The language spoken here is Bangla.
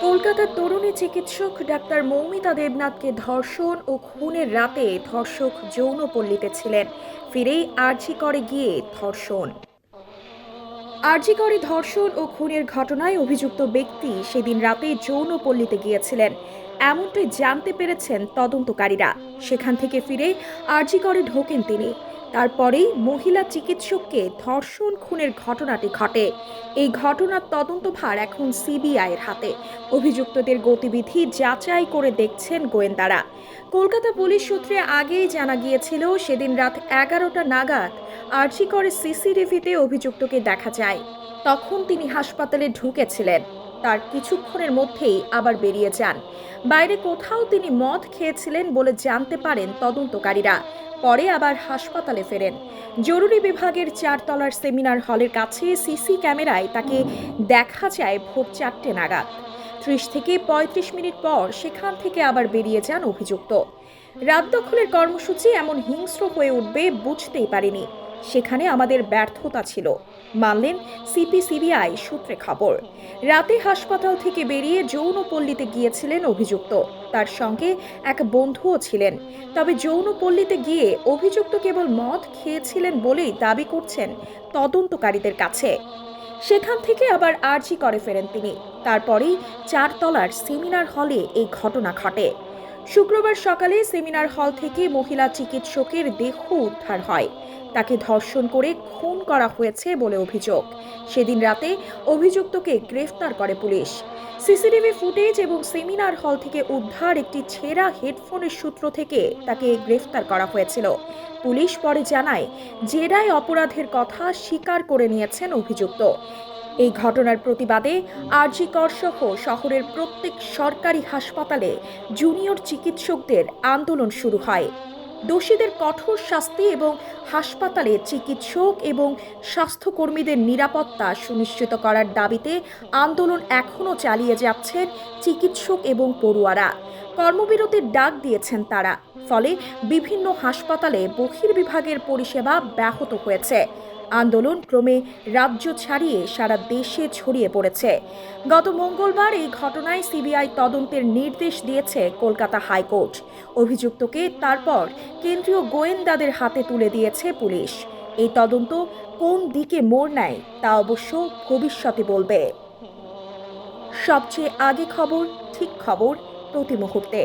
কলকাতার তরুণী চিকিৎসক ডাক্তার মৌমিতা দেবনাথকে ধর্ষণ ও খুনের রাতে ধর্ষক যৌনপল্লীতে ছিলেন। ফিরেই আর্জি করে গিয়ে ধর্ষণ। আরজি করে ধর্ষণ ও খুনের ঘটনায় অভিযুক্ত ব্যক্তি সেদিন রাতে যৌনপল্লীতে গিয়েছিলেন। এমনটাই জানতে পেরেছেন তদন্তকারীরা। সেখান থেকে ফিরে আরজি করে ঢোকেন তিনি। তারপরেই মহিলা চিকিৎসককে ধর্ষণ খুনের ঘটনাটি ঘটে। এই ঘটনার তদন্তভার এখন সিবিআইয়ের হাতে। অভিযুক্তদের গতিবিধি যাচাই করে দেখছেন গোয়েন্দারা। কলকাতা পুলিশ সূত্রে আগেই জানা গিয়েছিল, সেদিন রাত এগারোটা নাগাদ আর্জি করে সিসিটিভিতে অভিযুক্তকে দেখা যায়। তখন তিনি হাসপাতালে ঢুকেছিলেন। তার কিছুক্ষণের মধ্যেই আবার বেরিয়ে যান। বাইরে কোথাও তিনি মদ খেয়েছিলেন বলে জানতে পারেন তদন্তকারীরা। পরে আবার হাসপাতালে ফেরেন। জরুরি বিভাগের চারতলার সেমিনার হলের কাছে সিসি ক্যামেরায় তাকে দেখা যায় ভোর চারটে নাগাদ। ত্রিশ থেকে পঁয়ত্রিশ মিনিট পর সেখান থেকে আবার বেরিয়ে যান অভিযুক্ত। রাত দখলের কর্মসূচি এমন হিংস্র হয়ে উঠবে বুঝতেই পারিনি। সেখানে আমাদের ব্যর্থতা ছিল। মানলেন সিপিসিবিআই সূত্রে খবর। রাতে হাসপাতাল থেকে বেরিয়ে যৌনপল্লীতে গিয়েছিলেন অভিযুক্ত। তার সঙ্গে এক বন্ধুও ছিলেন। তবে যৌনপল্লীতে গিয়ে অভিযুক্ত কেবল মদ খেয়েছিলেন বলেই দাবি করছেন তদন্তকারীদের কাছে। সেখান থেকে আবার আর্জি করে ফেরেন তিনি। তারপরেই চারতলার সেমিনার হলে এই ঘটনা ঘটে। শুক্রবার সকালে সেমিনার হল থেকে মহিলা চিকিৎসকের দেহ উদ্ধার হয়। তাকে ধর্ষণ করে খুন করা হয়েছে বলে অভিযোগ। সেদিন রাতে অভিযুক্তকে গ্রেফতার করে পুলিশ। সিসিটিভি ফুটেজ এবং সেমিনার হল থেকে উদ্ধার একটি ছেঁড়া হেডফোনের সূত্র থেকে তাকে গ্রেফতার করা হয়েছিল। পুলিশ পরে জানায় জেরায় অপরাধের কথা স্বীকার করে নিয়েছেন অভিযুক্ত। এই ঘটনার প্রতিবাদে আরজি সহ শহরের প্রত্যেক সরকারি হাসপাতালে জুনিয়র চিকিৎসকদের আন্দোলন শুরু হয়। দোষীদের কঠোর শাস্তি এবং হাসপাতালে চিকিৎসক এবং স্বাস্থ্যকর্মীদের নিরাপত্তা সুনিশ্চিত করার দাবিতে আন্দোলন এখনও চালিয়ে যাচ্ছেন চিকিৎসক এবং পড়ুয়ারা। কর্মবিরতির ডাক দিয়েছেন তারা। ফলে বিভিন্ন হাসপাতালে বহির্বিভাগের পরিষেবা ব্যাহত হয়েছে। আন্দোলন ক্রমে রাজ্য ছাড়িয়ে সারা দেশে ছড়িয়ে পড়েছে। গত মঙ্গলবার এই ঘটনায় সিবিআই তদন্তের নির্দেশ দিয়েছে কলকাতা হাইকোর্ট। অভিযুক্তকে তারপর কেন্দ্রীয় গোয়েন্দাদের হাতে তুলে দিয়েছে পুলিশ। এই তদন্ত কোন দিকে মোড় নেয় তা অবশ্য ভবিষ্যতে বলবে। সবচেয়ে আগে খবর, ঠিক খবর প্রতি মুহূর্তে।